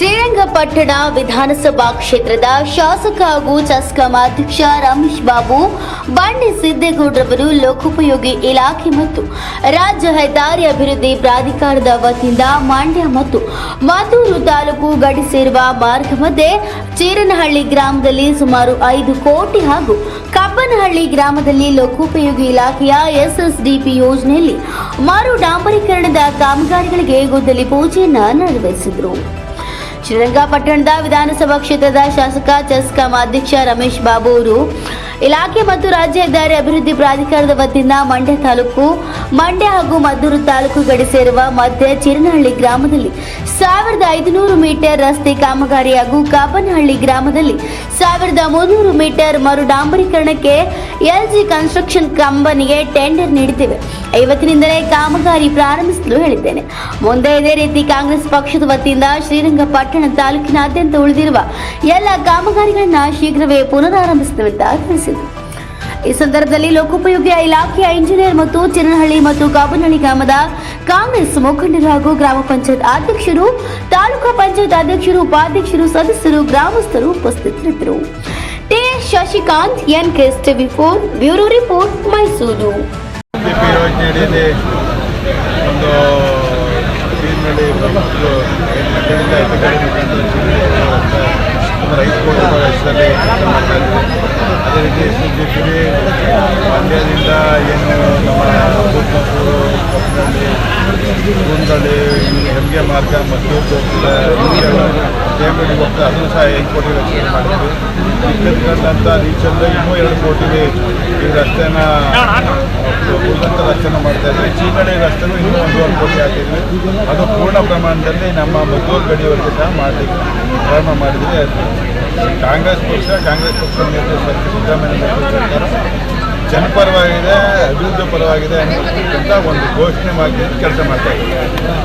ಶ್ರೀರಂಗಪಟ್ಟಣ ವಿಧಾನಸಭಾ ಕ್ಷೇತ್ರದ ಶಾಸಕ ಹಾಗೂ ಚಸ್ಕಾಂ ಅಧ್ಯಕ್ಷ ರಮೇಶ್ ಬಾಬು, ಬಂಡೆ ಸಿದ್ದೇಗೌಡರವರು ಲೋಕೋಪಯೋಗಿ ಇಲಾಖೆ ಮತ್ತು ರಾಜ್ಯ ಹೆದ್ದಾರಿ ಅಭಿವೃದ್ಧಿ ಪ್ರಾಧಿಕಾರದ ವತಿಯಿಂದ ಮಂಡ್ಯ ಮತ್ತು ಮದ್ದೂರು ತಾಲೂಕು ಗಡಿ ಸೇರುವ ಮಾರ್ಗ ಮಧ್ಯೆ ಚೀರನಹಳ್ಳಿ ಗ್ರಾಮದಲ್ಲಿ ಸುಮಾರು ಐದು ಕೋಟಿ ಹಾಗೂ ಕಬ್ಬನಹಳ್ಳಿ ಗ್ರಾಮದಲ್ಲಿ ಲೋಕೋಪಯೋಗಿ ಇಲಾಖೆಯ ಎಸ್ಎಸ್ಡಿಪಿ ಯೋಜನೆಯಲ್ಲಿ ಮರು ಡಾಂಬರೀಕರಣದ ಕಾಮಗಾರಿಗಳಿಗೆ ಗುದ್ದಲಿ ಪೂಜೆಯನ್ನು ನೆರವೇರಿಸಿದರು. ಶ್ರೀರಂಗಪಟ್ಟಣದ ವಿಧಾನಸಭಾ ಕ್ಷೇತ್ರದ ಶಾಸಕ ಚೆಸ್ಕಾಂ ಅಧ್ಯಕ್ಷ ರಮೇಶ್ ಬಾಬು ಅವರು ಇಲಾಖೆ ಮತ್ತು ರಾಜ್ಯ ಹೆದ್ದಾರಿ ಅಭಿವೃದ್ಧಿ ಪ್ರಾಧಿಕಾರದ ವತಿಯಿಂದ ಮಂಡ್ಯ ತಾಲೂಕು, ಮಂಡ್ಯ ಹಾಗೂ ಮದ್ದೂರು ತಾಲೂಕು ಗಡಿ ಸೇರುವ ಮಧ್ಯ ಚಿರನಹಳ್ಳಿ ಗ್ರಾಮದಲ್ಲಿ ಸಾವಿರದ ಐದುನೂರು ಮೀಟರ್ ರಸ್ತೆ ಕಾಮಗಾರಿ ಹಾಗೂ ಕಾಪನಹಳ್ಳಿ ಗ್ರಾಮದಲ್ಲಿ ಸಾವಿರದ ಮುನ್ನೂರು ಮೀಟರ್ ಮರು ಡಾಂಬರೀಕರಣಕ್ಕೆ ಎಲ್ಜಿ ಕನ್ಸ್ಟ್ರಕ್ಷನ್ ಕಂಪನಿಗೆ ಟೆಂಡರ್ ನೀಡಿದ್ದೇವೆ. ಇವತ್ತಿನಿಂದಲೇ ಕಾಮಗಾರಿ ಪ್ರಾರಂಭಿಸಲು ಹೇಳಿದ್ದೇನೆ. ಮುಂದೆ ಇದೇ ರೀತಿ ಕಾಂಗ್ರೆಸ್ ಪಕ್ಷದ ವತಿಯಿಂದ ಶ್ರೀರಂಗಪಟ್ಟಣ ತಾಲೂಕಿನಾದ್ಯಂತ ಉಳಿದಿರುವ ಎಲ್ಲ ಕಾಮಗಾರಿಗಳನ್ನು ಶೀಘ್ರವೇ ಪುನರಾರಂಭಿಸುತ್ತೇವೆ ಅಂತ ತಿಳಿಸಿದರು. ಈ ಸಂದರ್ಭದಲ್ಲಿ ಲೋಕೋಪಯೋಗಿ ಇಲಾಖೆಯ ಇಂಜಿನಿಯರ್ ಮತ್ತು ಚಿನ್ನಹಳ್ಳಿ ಮತ್ತು ಕಾಬನಹಳ್ಳಿ ಗ್ರಾಮದ ಕಾಂಗ್ರೆಸ್ ಮುಖಂಡರು ಹಾಗೂ ಗ್ರಾಮ ಪಂಚಾಯತ್ ಅಧ್ಯಕ್ಷರು, ತಾಲೂಕು ಪಂಚಾಯತ್ ಅಧ್ಯಕ್ಷರು, ಉಪಾಧ್ಯಕ್ಷರು, ಸದಸ್ಯರು, ಗ್ರಾಮಸ್ಥರು ಉಪಸ್ಥಿತರಿದ್ದರು. T. Shashikant N ಕೆಸ್ TV four, bureau report, Mysuru ಯೋಜನೆ ಅಡಿಯಲ್ಲಿ ಒಂದು ಬೀರ್ನಳ್ಳಿ ಒಂದು ಎಂಟರಿಂದ ಐದು ಕಡೆ ಮುಖಾಂತರ ಸುಮಾರು ಐದು ಕೋಟಿ ರೂಪಾಯಿ ವೆಚ್ಚದಲ್ಲಿ ಕೆಲಸ ಮಾಡ್ತಾ ಇದ್ದೀವಿ ಅದೇ ರೀತಿ ಎಸ್ ಡಿ ಪಿ ಮಂಡ್ಯದಿಂದ ಏನು ನಮ್ಮ ಬೂತ್ನೂರು ಕೊಪ್ಪನಹಳ್ಳಿ ಕೂಂದಳ್ಳಿ ಹೆಮ್ಗೆ ಮಾರ್ಗ ಮತ್ತು ಪೇಮೆಂಟ್ ಹೋಗ್ತಾ ಅದನ್ನು ಸಹ ಐದು ಕೋಟಿ ರಕ್ಷಣೆ ಮಾಡಿದ್ವಿ ಇಕ್ಕಟ್ಕೊಂಡಂಥ ರೀಚಲ್ಲಿ ಇನ್ನೂ ಎರಡು ಕೋಟಿಗೆ ಈ ರಸ್ತೆನ ಉಳಿದಂಥ ರಕ್ಷಣೆ ಮಾಡ್ತಾ ಇದ್ವಿ ಚೀನಳ್ಳಿ ರಸ್ತೆನೂ ಇನ್ನೂ ಒಂದೂವರೆ ಕೋಟಿ ಹಾಕಿದ್ವಿ ಅದು ಪೂರ್ಣ ಪ್ರಮಾಣದಲ್ಲಿ ನಮ್ಮ ಮದ್ದೂರು ಗಡಿಯವರೆಗೆ ಸಹ ಮಾಡಲಿಕ್ಕೆ ಪ್ರಾರಂಭ ಮಾಡಿದ್ವಿ ಕಾಂಗ್ರೆಸ್ ಪಕ್ಷ, ಕಾಂಗ್ರೆಸ್ ಪಕ್ಷದ ನೇತೃತ್ವಕ್ಕೆ ಸಿದ್ದರಾಮಯ್ಯ ಸರ್ಕಾರ ಜನಪರವಾಗಿದೆ, ಅಭಿವೃದ್ಧಿ ಪರವಾಗಿದೆ ಅನ್ನತಕ್ಕಂಥ ಒಂದು ಘೋಷಣೆ ಮಾಡಿ ಕೆಲಸ ಮಾಡ್ತಾ ಇದ್ದೀವಿ